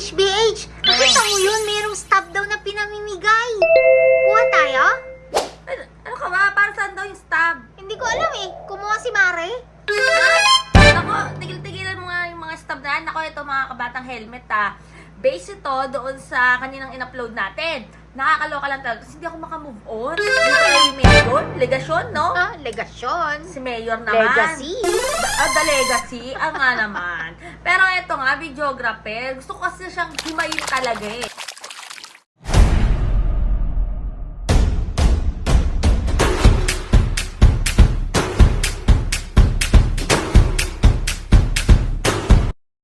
HBH, nakita mo yun? Merong stub daw na pinamimigay. Kuha tayo? Ano, ano ka ba? Para saan daw yung stab? Hindi ko alam eh. Kumuha si Mare. Nako, tigil-tigilan mo nga yung mga stab na yan. Nako, ito mga kabatang helmet ha. Base ito doon sa kaninang in-upload natin. Nakakaloka lang talaga kasi hindi ako makamove on. Dito kay Mayor, legasyon, no? Ah, legasyon. Si Mayor naman. Legacy. Da- ah, the legacy. Ah, nga naman. Pero ito nga, videographer. Gusto ko kasi siyang himayin talaga eh.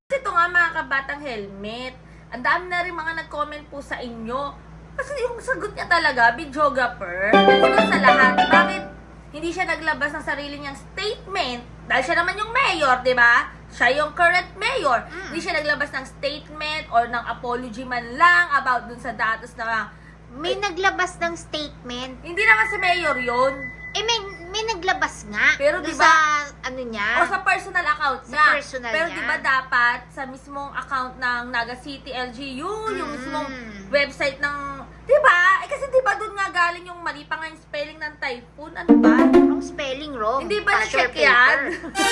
Kasi ito nga mga kabatang helmet. Ang dami na rin mga nag-comment po sa inyo. Kasi yung sagot niya talaga, videographer, una sa lahat, bakit hindi siya naglabas ng sarili niyang statement? Dahil siya naman yung mayor, di ba? Siya yung current mayor. Mm. Hindi siya naglabas ng statement or ng apology man lang about dun sa datos na May naglabas ng statement. hindi naman si mayor yun. Eh, may, may naglabas nga. Pero di ba- sa, ano niya? O sa personal account Sa niya. personal Pero di ba dapat sa mismong account ng Naga City LGU, yung Mm. mismong website ng... Di ba? Eh kasi di ba doon nga galing yung mali pa nga yung spelling ng typhoon? Ano ba? Ang spelling wrong. Hindi ba na-check yan?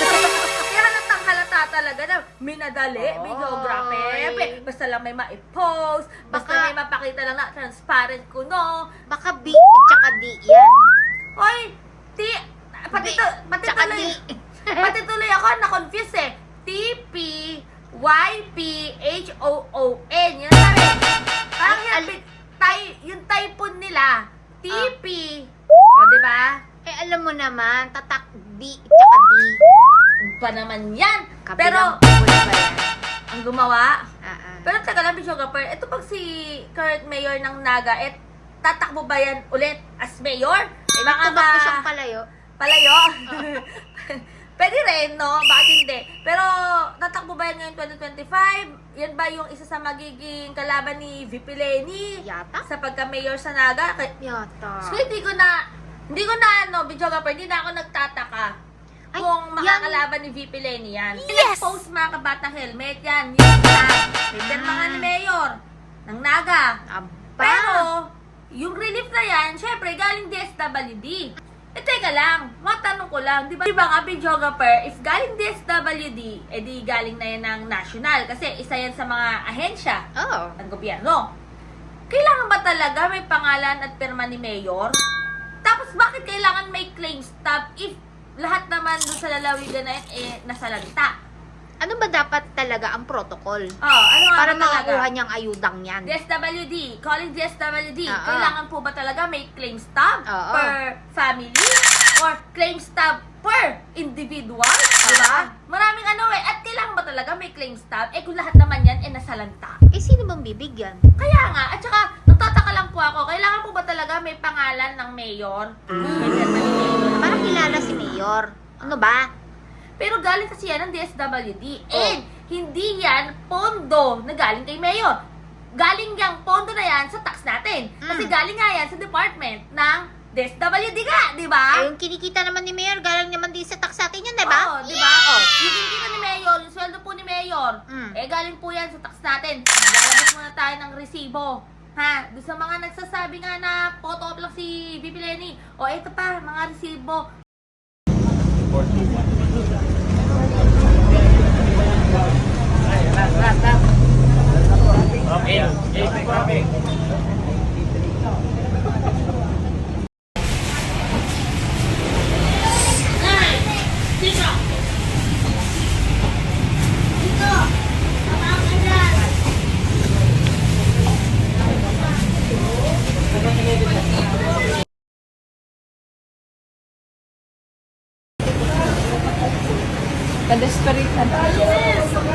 Kaya halatang halata talaga na minadali, Oy. may geography. Basta lang may ma-post, basta Baka- may mapakita lang na transparent ko, no? Baka B at saka D yan. Hoy, ti, pati, B to, pati tsaka tuloy, pati tuloy ako, na-confuse eh. T-P, Y-P, H-O-O-N. Yan sabi. Parang Ay, al- tay, yung typhoon nila. T-P. O, di ba? Eh, alam mo naman, tatak D at saka D. Ano Pa naman yan. Kabilang Pero, ba yan? ang gumawa, Ah, ah. Pero taga lang, videographer, ito pag si current mayor ng Naga, eh, tatakbo ba yan ulit as mayor? Eh, Baka tumakbo ba- siyang palayo. Palayo? Pwede rin, no? Bakit hindi? Pero, tatakbo ba yan ngayon 2025? Yan ba yung isa sa magiging kalaban ni VP Lenny? Yata? Sa pagka-mayor sa Naga? Kay- Yata. So, hindi ko na, hindi ko na, ano, videographer, hindi na ako nagtataka Ay, kung yan- makakalaban ni VP Lenny yan. Yes! Post mga kabatang helmet yan. Yung na, Pindan mga ni Mayor ng Naga. Aba. Pero, yung relief na yan, syempre, galing DSWD. Eh, teka lang, matanong ko lang, di ba, di ba nga, videographer, if galing DSWD, eh di galing na yan ng national, kasi isa yan sa mga ahensya Oo. ng gobyerno. Kailangan ba talaga may pangalan at pirma ni Mayor? Tapos bakit kailangan may claim stub if lahat naman dun sa lalawigan na yan, eh, nasalanta? Ano ba dapat talaga ang protocol? Oh, ano nga Para ba talaga? makakuha niyang ayudang yan. DSWD, calling DSWD, Oo. kailangan po ba talaga may claim stub Oo. per family or claim stub per individual? Diba? Maraming ano eh. At kailangan ba talaga may claim stub? Eh kung lahat naman yan, eh nasalanta. Eh, sino bang bibigyan? Kaya nga, at saka, nagtataka lang po ako, kailangan po ba talaga may pangalan ng mayor? May pirma ni mayor? Para kilala si Mayor. Ano ba? Pero galing kasi yan ng DSWD. Oh. And hindi yan pondo na galing kay Mayor. Galing yung pondo na yan sa tax natin. Kasi Mm. galing nga yan sa department ng DSWD ka, di ba? Eh, yung kinikita naman ni Mayor, galing naman din sa tax natin yan, di ba? Oo, di ba? Oh, yung kinikita ni Mayor, yung sweldo po ni Mayor, Mm. eh galing po yan sa tax natin. Lalabas muna tayo ng resibo. Ha? Doon sa mga nagsasabi nga na photo op lang si Bibi Lenny. O, ito pa, mga resibo. Ka-desperate na tayo.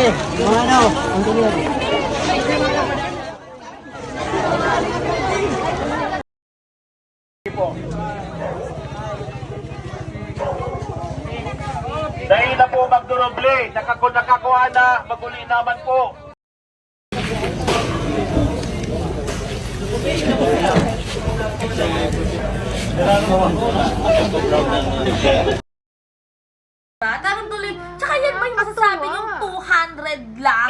Sige, mga ano, ang tuloy. Dahil na po magduroble, nakaku nakakuha na, maguli naman po. Diba? 200 lang?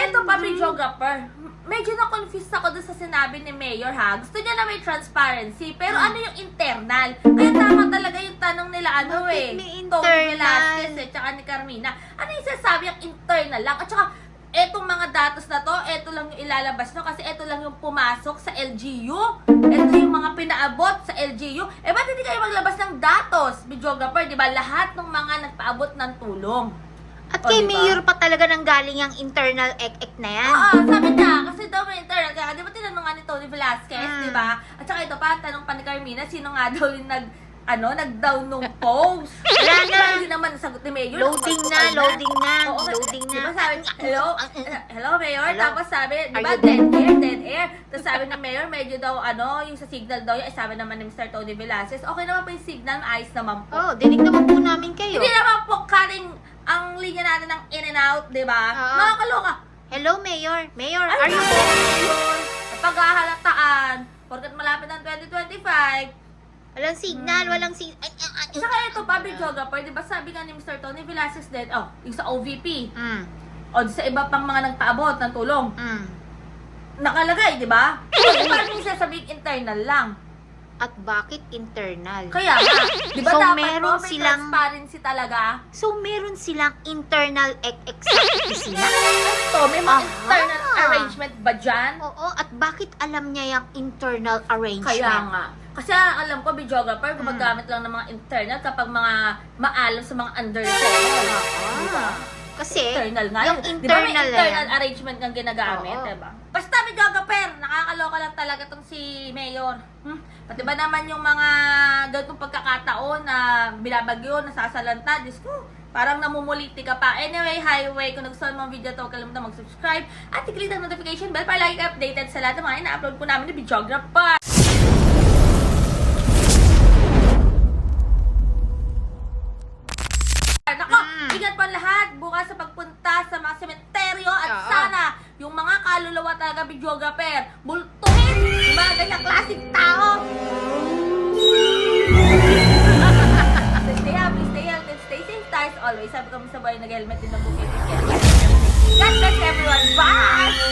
Eto pa, videographer. Medyo na-confused ako dun sa sinabi ni Mayor ha. Gusto niya na may transparency. Pero ano yung internal? Kaya tama talaga yung tanong nila ano Bakit eh. may Tony internal? Velasquez eh, tsaka ni Carmina. Ano yung sinasabi yung internal lang? At tsaka, etong mga datos na to, eto lang yung ilalabas no kasi eto lang yung pumasok sa LGU. Eto yung mga pinaabot sa LGU. Eh, ba't hindi kayo maglabas ng datos, videographer? Di ba? Lahat ng mga nagpaabot ng tulong. At O, kay diba? Mayor pa talaga nang galing yung internal ek-ek na yan. Oo, sabi niya, kasi daw may internal, kaya di ba tinanong nga ni Tony Velasquez, Mm. di ba? At saka ito pa, tanong pa ni Carmina, sino nga daw yung nag, ano, nag-down nung post. Wala na. Hindi naman nasagot ni Mayor. Loading na, loading na, Oo, loading na. Diba sabi, hello, hello Mayor, Hello. tapos sabi, di Are ba, you dead air, dead air. Tapos sabi ng Mayor, medyo daw, ano, yung sa signal daw, yung sabi naman ni Mr. Tony Velasquez, okay naman po yung signal, ayos naman po. Oh, dinig naman po namin kayo. Hindi naman po karing ang linya natin ng in and out, di ba? Oo. Nakakaloka. Hello, Mayor. Mayor, Ay, are you there? yun. Paghahalataan, porkat malapit ng 2025. Walang signal, walang signal. Ay, ay, ay. Saka ito pa, videographer, di ba sabi nga ni Mr. Tony Velasquez din, oh, yung sa OVP, Mm, o sa iba pang mga nagpaabot ng tulong, mm. nakalagay, di ba? Kasi parang yung sasabihin internal lang. At bakit internal? Kaya nga, di ba So, dapat meron po, may silang- transparency talaga? So, meron silang internal ek-ek sa opisina? Ito, may mga Aha. internal arrangement ba dyan? Oo, at bakit alam niya yung internal arrangement? Kaya nga. Kasi ang alam ko, videographer, Hmm. gumagamit lang ng mga internal kapag mga maalam sa mga under level. Ah. Kasi, Internal nga. yung yun. Di ba may internal na internal yan. arrangement kang ginagamit, Oo. diba? Basta videographer, nakakaloka lang talaga tong si Mayor. Hmm? Pati ba naman yung mga ganitong pagkakataon na binabagyo, nasasalanta, Diyos ko, parang namumuliti ka pa. Anyway, highway, kung nagustuhan mo ang video to, kalimutan mag-subscribe at i-click ang notification bell para lagi ka updated sa lahat ng mga ina-upload po namin ni videographer. Nako, Mm. ingat po lahat bukas sa pagpunta sa mga sementeryo at Oo. sana yung mga kaluluwa talaga videographer, bultuhin ba? Ganyang klaseng tao. so stay happy, stay healthy, stay safe tayo always. Sabi kami sa bahay, nag-helmet din ang bukit. God bless everyone. Bye!